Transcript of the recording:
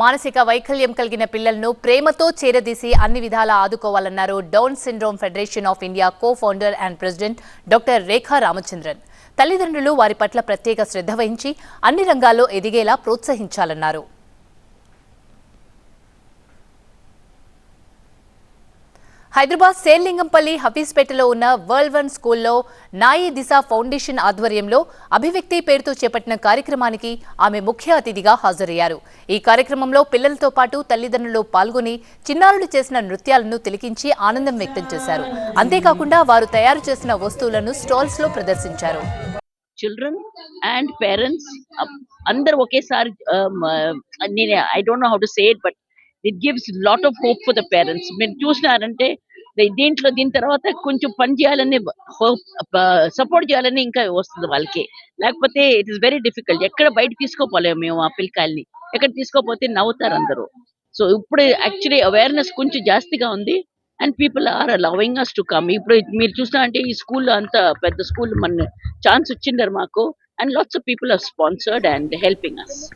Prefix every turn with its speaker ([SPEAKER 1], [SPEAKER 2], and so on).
[SPEAKER 1] మానసిక వైకల్యం కలిగిన పిల్లలను ప్రేమతో చేరదీసి అన్ని విధాలా ఆదుకోవాలన్నారు down syndrome federation of India co founder and president doctor Rekha Ramachandran. తల్లిదండ్రులు వారి పట్ల ప్రత్యేక శ్రద్ధ వహించి అన్ని రంగాల్లో ఎదిగేలా ప్రోత్సహించాలన్నారు. హైదరాబాద్ సేల్లింగంపల్లి హఫీజ్పేటలో ఉన్న వరల్డ్ వన్ స్కూల్లో నాయి దిశ ఫౌండేషన్ ఆధ్వర్యంలో అభివ్యక్తి పేరుతో చేపట్టిన కార్యక్రమానికి ఆమె ముఖ్య అతిథిగా హాజరయ్యారు. ఈ కార్యక్రమంలో పిల్లలతో పాటు తల్లిదండ్రులు పాల్గొని చిన్నారులు చేసిన నృత్యాలను తిలకించి ఆనందం వ్యక్తం చేశారు. అంతేకాకుండా వారు తయారు చేసిన వస్తువులను స్టాల్స్లో ప్రదర్శించారు.
[SPEAKER 2] చిల్డ్రన్ అండ్ పేరెంట్స్ అందరు ఒకేసారి నేను I don't know how to say it but it gives lot of hope for the parents మీరు చూసినారంటే దీంట్లో దీని తర్వాత కొంచెం పని చేయాలని హోప్ సపోర్ట్ చేయాలని ఇంకా వస్తుంది వాళ్ళకి. లేకపోతే ఇట్ ఇస్ వెరీ డిఫికల్ట్ ఎక్కడ బయట తీసుకోపోలేము మేము ఆ పిల్లకాయల్ని. ఎక్కడ తీసుకోపోతే నవ్వుతారు అందరూ. సో ఇప్పుడు యాక్చువల్లీ అవేర్నెస్ కొంచెం జాస్తిగా ఉంది. And people are loving us to come ఇప్పుడు మీరు చూసినా అంటే ఈ స్కూల్ అంత పెద్ద స్కూల్ మన ఛాన్స్ వచ్చిండారు మాకు. And lots of people are sponsored and helping us